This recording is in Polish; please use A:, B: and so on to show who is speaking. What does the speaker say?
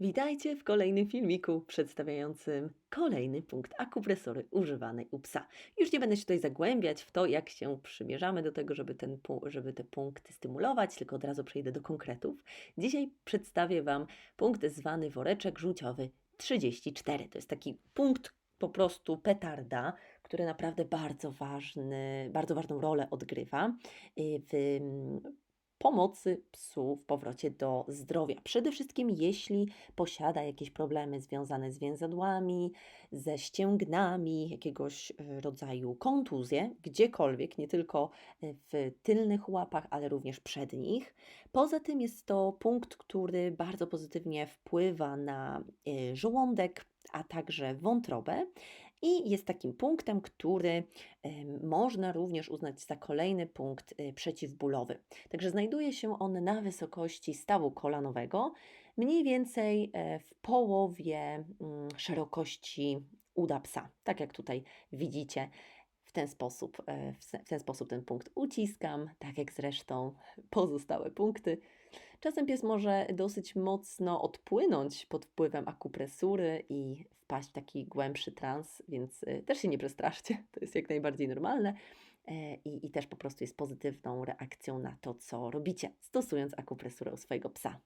A: Witajcie w kolejnym filmiku przedstawiającym kolejny punkt akupresory używanej u psa. Już nie będę się tutaj zagłębiać w to, jak się przymierzamy do tego, żeby, ten, żeby te punkty stymulować, tylko od razu przejdę do konkretów. Dzisiaj przedstawię Wam punkt zwany woreczek żółciowy 34. To jest taki punkt, po prostu petarda, który naprawdę bardzo ważny, bardzo ważną rolę odgrywa w pomocy psu w powrocie do zdrowia. Przede wszystkim, jeśli posiada jakieś problemy związane z więzadłami, ze ścięgnami, jakiegoś e, rodzaju kontuzje, gdziekolwiek, nie tylko e, w tylnych łapach, ale również przednich. Poza tym jest to punkt, który bardzo pozytywnie wpływa na e, żołądek, a także wątrobę i jest takim punktem, który można również uznać za kolejny punkt y, przeciwbólowy. Także znajduje się on na wysokości stawu kolanowego, mniej więcej e, w połowie mm, szerokości uda psa. Tak jak tutaj widzicie, w ten sposób, e, w ten sposób ten punkt uciskam, tak jak zresztą pozostałe punkty. Czasem pies może dosyć mocno odpłynąć pod wpływem akupresury i wpaść w taki głębszy trans, więc e, też się nie przestraszcie, to jest jak najbardziej normalne e, i, i też po prostu jest pozytywną reakcją na to, co robicie, stosując akupresurę u swojego psa.